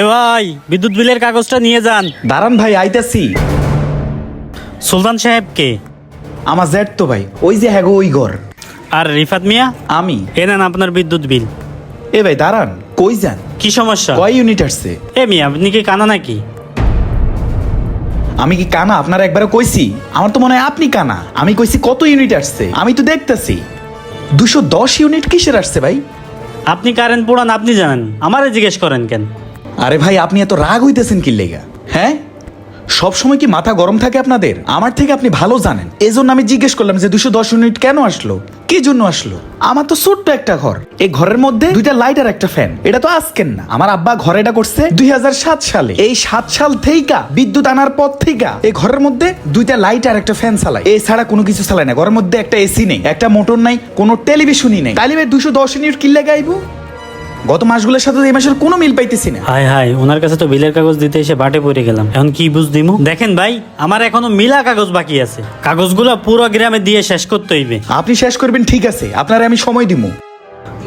এ ভাই বিদ্যুৎ বিলের কাগজটা নিয়ে যান। দাঁড়ান ভাই আইতাছি। সুলতান সাহেবকে আমার জেট তো ভাই ওই যে হ্যাগো ওই ঘর। আর রিফাত মিয়া? আমি। এ নেন আপনার বিদ্যুৎ বিল। এ ভাই দাঁড়ান কই যান? কি সমস্যা? কয় ইউনিট আসছে? এ মিয়া আপনি কি কানা নাকি? আমি কি কানা? আপনার একবারে কইছি? আমার তো মনে হয় আপনি কানা। আমি কইছি কত ইউনিট আসছে? আমি তো দেখতেছি। দুশো দশ ইউনিট কিসের আসছে ভাই? আপনি কারেন্ট পোড়ান আপনি জানেন। আমারে জিজ্ঞেস করেন কেন? আরে ভাই, আপনি এত রাগ হইতেছেন কি লেগা? হ্যাঁ? সব সময় কি মাথা গরম থাকে আপনাদের? আমার থেকে আপনি ভালো জানেন। এই জন্য আমি জিজ্ঞেস করলাম যে দুশো দশ ইউনিট কেন আসলো? কি জন্য আসলো? আমার তো ছোট্ট একটা ঘর। এই ঘরের মধ্যে দুইটা লাইট আর একটা ফ্যান এটা তো আজকের না। আমার আব্বা ঘর এটা করছে দুই হাজার সাত সালে। এই সাত সাল থেইকা, বিদ্যুৎ আনার পর থেকে এই ঘরের মধ্যে দুইটা লাইট আর একটা ফ্যান চালায় ছাড়া কোনো কিছু চালায় না। ঘরের মধ্যে একটা এসি নেই, একটা মোটর নাই, কোনো টেলিভিশনই নেই। ভাই, দুশো দশ ইউনিট কিনলে গাইবো গত মাসগুলোর সাথে এই মাসের কোনো মিল পাইতেছি না। হাই হাই ওনার কাছে তো বিলের কাগজ দিতে এসে বাটে পড়ে গেলাম। এখন কি বুঝ দিমু? দেখেন ভাই আমার এখনও মিলা কাগজ বাকি আছে। কাগজগুলো পুরো গ্রামে দিয়ে শেষ করতে হইবে। আপনি শেষ করবেন ঠিক আছে। আপনারে আমি সময় দিব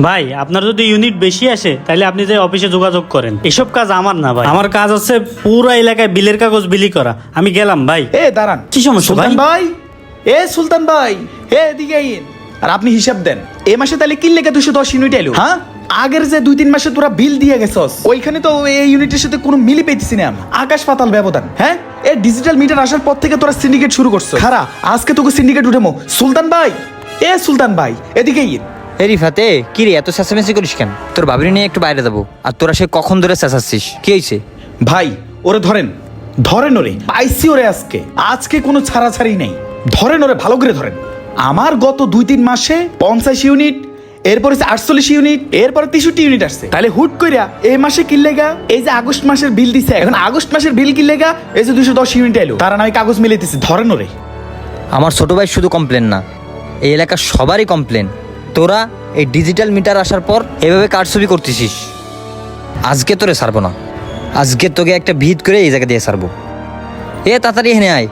ভাই আপনার যদি ইউনিট বেশি আসে তাহলে আপনি যে অফিসে যোগাযোগ করেন। এসব কাজ আমার না ভাই। আমার কাজ হচ্ছে পুরো এলাকায় বিলের কাগজ বিলি করা। আমি গেলাম ভাই। এ দাঁড়ান। কি সমস্যা সুলতান ভাই? ভাই? এ সুলতান ভাই। এ এদিকে আইন। আর আপনি হিসাব দেন। এ মাসে তাহলে কি লেগে দুশো দশ ইউনিট এলো? হ্যাঁ? আগের যে দুই তিন মাসে তোরা বিল দিয়ে গেছস ওইখানে তো এই ইউনিটের সাথে কোনো মিলি পেয়েছি না আকাশ পাতাল ব্যবধান হ্যাঁ? এ ডিজিটাল মিটার আসার পর থেকে তোরা সিন্ডিকেট শুরু করছ খারা আজকে তোকে সিন্ডিকেট উঠেমো। সুলতান ভাই? এ সুলতান ভাই এদিকে এ রিফাতে কি রে এত চেঁচামেচি করিস কেন? তোর বাবরি নিয়ে একটু বাইরে যাব। আর তোরা সে কখন ধরে চেঁচাচ্ছিস? কি হয়েছে ভাই ওরে ধরেন ধরেন ওরে পাইছি ওরে আজকে। আজকে কোনো ছাড়াছাড়ি নেই। ধরেন ওরে ভালো করে ধরেন। আমার গত দুই তিন মাসে পঞ্চাশ ইউনিট এরপরে আটচল্লিশ ইউনিট, এরপরে তেষট্টি ইউনিট আসছে। তাহলে হুট কইরা এই মাসে কিনলেগা এই যে আগস্ট মাসের বিল দিছে, এখন আগস্ট মাসের বিল কিনলেগা এই যে দুশো দশ ইউনিট এলো তারা আমি কাগজ মিলাইতেছি, ধরেন ওরে। আমার ছোট ভাই শুধু কমপ্লেন না, এই এলাকার সবারই কমপ্লেন তোরা এই ডিজিটাল মিটার আসার পর এভাবে কারছবি করতেছিস। আজকে তোরে ছাড়বো না। আজকে তোকে একটা ভিত করে এই জায়গা দিয়ে ছাড়বো। এ তাড়াতাড়ি হেনে আয়।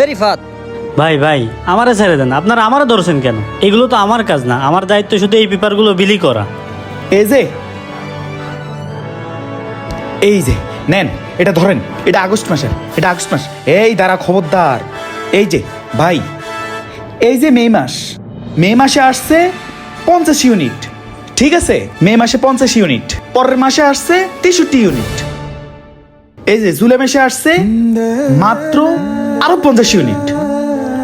এ রিফাত ভাই ভাই, আমারে ছেড়ে দেন। আপনারা আমারও ধরছেন কেন? এগুলো তো আমার কাজ না। আমার দায়িত্ব শুধু এই পেপারগুলো বিলি করা। এই যে এই যে, নেন, এটা ধরেন, এটা আগস্ট মাসের, এটা আগস্ট মাস। এই দাঁড়া, খবরদার। এই যে, ভাই, এই যে মে মাস। মে মাসে আসছে পঞ্চাশ ইউনিট। ঠিক আছে? মে মাসে পঞ্চাশ ইউনিট। পরের মাসে আসছে তেষট্টি ইউনিট। এই যে, জুলাই মাসে আসছে মাত্র আরও পঞ্চাশ ইউনিট।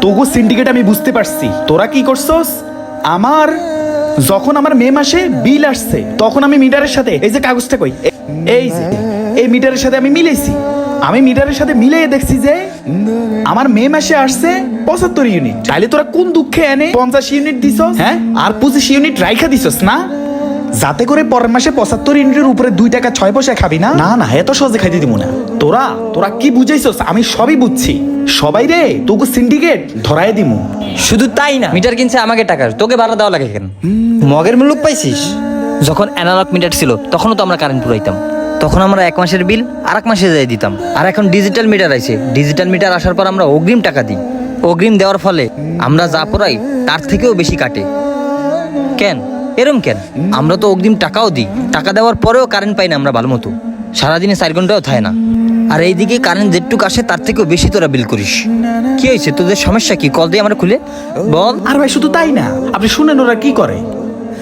তবু সিন্ডিকেট আমি বুঝতে পারছি। তোরা কি করছস? আমার, যখন আমার মে মাসে বিল আসছে, তখন আমি মিটারের সাথে, এই যে কাগজটা কই? এই যে, এই মিটারের সাথে আমি মিলাইছি। আমি মিটারের সাথে মিলিয়ে দেখছি যে, আমার মে মাসে আসছে পঁচাত্তর ইউনিট তাহলে তোরা কোন দুঃখে এনে পঞ্চাশ ইউনিট দিছস? হ্যাঁ? আর পঁচিশ ইউনিট রাইখা দিছস না? যাতে করে পরের মাসে পঁচাত্তর ইউনিটের উপরে দুই টাকা ছয় পয়সা খাবি না? না না এত সহজে খাইতে দিব না। তোরা তোরা কি বুঝাইছস? আমি সবই বুঝছি। সবাই রে তোকে সিন্ডিকেট ধরাই দিমু। শুধু তাই না মিটার কিনছে আমাকে টাকা। তোকে ভাড়া দেওয়া লাগে কেন? মগের মূল্য পাইছিস? যখন অ্যানালগ মিটার ছিল তখনও তো আমরা কারেন্ট পুরাইতাম। তখন আমরা এক মাসের বিল আর এক মাসে যাই দিতাম। আর এখন ডিজিটাল মিটার আছে ডিজিটাল মিটার আসার পর আমরা অগ্রিম টাকা দিই। অগ্রিম দেওয়ার ফলে আমরা যা পড়াই তার থেকেও বেশি কাটে। কেন? এরম কেন? আমরা তো অগ্রিম টাকাও দিই। টাকা দেওয়ার পরেও কারেন্ট পাই না আমরা ভালো মতো সারাদিনে চার ঘন্টাও থাকে না। আর এইদিকে কারেন্ট যেটুকু আসে তার থেকেও বেশি তোরা বিল করিস। কি হয়েছে? তোদের সমস্যা কি? কল দিয়ে আমরা খুলে। বল। আর ভাই, শুধু তাই না। আপনি শুনেন ওরা কি করে?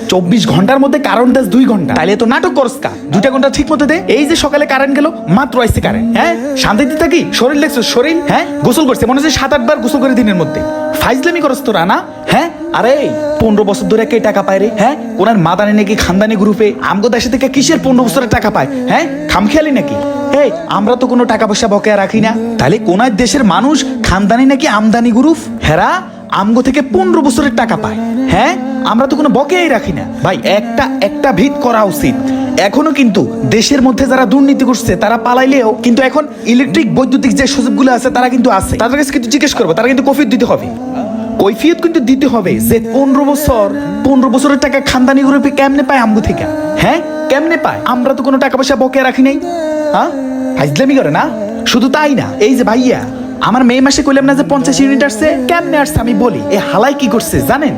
চব্বিশ ঘণ্টার মধ্যে কারেন্ট দেশ দুই ঘণ্টা। তাইলে তো নাটক করস কা? দুইটা ঘণ্টা ঠিক মতো দে। এই যে সকালে কারেন্ট গেল, মাত্র আইসে কারেন্ট হ্যাঁ? শান্তিতে থাকি, শরীর দেখছ, শরীর হ্যাঁ? গোসল করছে, মনে হচ্ছে সাত আটবার গোসল করে দিনের মধ্যে। ফাইজলামি করস তোরা, না? হ্যাঁ? আরে, পনেরো বছর ধরে কে টাকা পায় রে? হ্যাঁ? কোনার মাদানি নাকি খানদানি গ্রুপে আমগো দেশে থেকে কিসের পনেরো বছরের টাকা পায়? হ্যাঁ? খামখেয়ালি নাকি? এই, আমরা তো কোনো টাকা পয়সা বকেয়া রাখি না। তাহলে কোন দেশের মানুষ খানদানি নাকি আমদানি গ্রুপ হেরা? আমগো থেকে পনেরো বছরের টাকা পায়। হ্যাঁ আমরা তো কোনো বকেয়াই রাখি না। ভাই, একটা একটা ভিত করা উচিত। এখনও কিন্তু দেশের মধ্যে যারা দুর্নীতি করছে, তারা পালাইলেও কিন্তু এখন ইলেকট্রিক, বৈদ্যুতিক যে সুযোগগুলো আছে, তারা কিন্তু আছে। তাদের কাছে কিন্তু জিজ্ঞেস করব, তারা কিন্তু কফি দিতে হবে। কৈফিয়ত কিন্তু দিতে হবে যে পনেরো বছর, পনেরো বছরের টাকা খানদানি গ্রুপে কেমনে পায় আমগো থেকে? হ্যাঁ কেমনে পায়? আমরা তো কোনো টাকা পয়সা বকেয়া রাখি নাই। হ্যাঁ ফাইজলামি করে না? শুধু তাই না? এই যে ভাইয়া আমার মে মাসে কইলাম না যে পঞ্চাশ ইউনিট আসছে? কেমনে আসছে আমি বলি? এ হালাই কি করছে জানেন?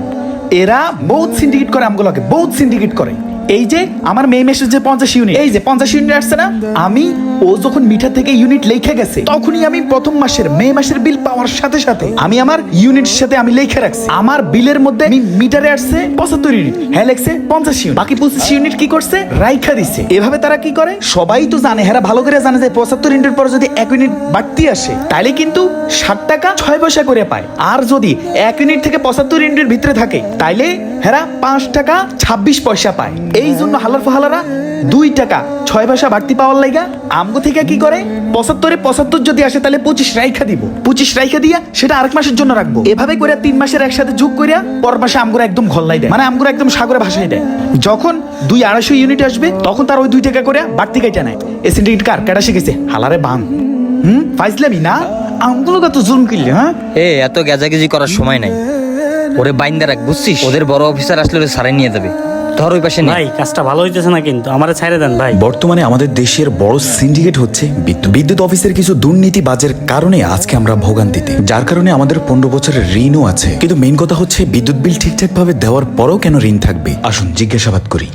এরা বহুত সিন্ডিকেট করে, আমগুলোকে বহুত সিন্ডিকেট করে। এই যে আমার মে মাসে যে পঞ্চাশ ইউনিট, এই যে পঞ্চাশ ইউনিট আসছে না, আমি ও যখন মিটার থেকে ইউনিট লেখে গেছে, তখনই আমি প্রথম মাসের, মে মাসের বিল পাওয়ার সাথে সাথে আমি আমার ইউনিটের সাথে আমি লেখে রাখছি। আমার বিলের মধ্যে আমি মিটারে আসছে পঁচাত্তর ইউনিট হ্যাঁ লেখছে পঞ্চাশ ইউনিট বাকি পঁচিশ ইউনিট কি করছে? রাইখা দিছে। এভাবে তারা কি করে? সবাই তো জানে, হেরা ভালো করে জানে যে পঁচাত্তর ইউনিটের পর যদি এক ইউনিট বাড়তি আসে তাহলে কিন্তু ষাট টাকা ছয় পয়সা করে পায়। আর যদি এক ইউনিট থেকে পঁচাত্তর ইউনিটের ভিতরে থাকে, তাইলে হেরা পাঁচ টাকা ছাব্বিশ পয়সা পায়। এই জন্য হালার ফাহালারা দুই টাকা ছয় পয়সা বাড়তি পাওয়ার লাইগা? আমগো থেকে কি করে? পঁচাত্তরে পঁচাত্তর যদি আসে, তাহলে পঁচিশ রাইখা দিব। পঁচিশ রাইখা দিয়া সেটা আরেক মাসের জন্য রাখব। এভাবে করে তিন মাসের একসাথে যোগ করিয়া পর মাসে আমগুলো একদম ঘল্লাই দেয়। মানে আমগুলো একদম সাগরে ভাসাই দেয়। যখন দুই আড়াইশো ইউনিট আসবে, তখন তার ওই দুই টাকা করে বাড়তি কাইটা নেয়। এসি টিকিট কার? কেটা শিখেছে? হালারে বাং হুম? ফাইজলামি না? আমগুলো কত জুম কিনলে হ্যাঁ? এ, এত গেজাগেজি করার সময় নাই। ওরে বাইন্দা রাখ, বুঝছিস? ওদের বড় অফিসার আসলে ওরে সারাই নিয়ে যাবে। ধর ওই পাশে নিয়ে। ভাই কাজটা ভালো হইতেছে না কিন্তু। আমারে ছাইরে দেন ভাই। বর্তমানে আমাদের দেশের বড় সিন্ডিকেট হচ্ছে বিদ্যুৎ। বিদ্যুৎ অফিসের কিছু দুর্নীতিবাজের কারণে আজকে আমরা ভোগান্তিতে। যার কারণে আমাদের পনেরো বছরের ঋণও আছে। কিন্তু মেন কথা হচ্ছে বিদ্যুৎ বিল ঠিকঠাক ভাবে দেওয়ার পরেও কেন ঋণ থাকবে? আসুন জিজ্ঞাসাবাদ করি।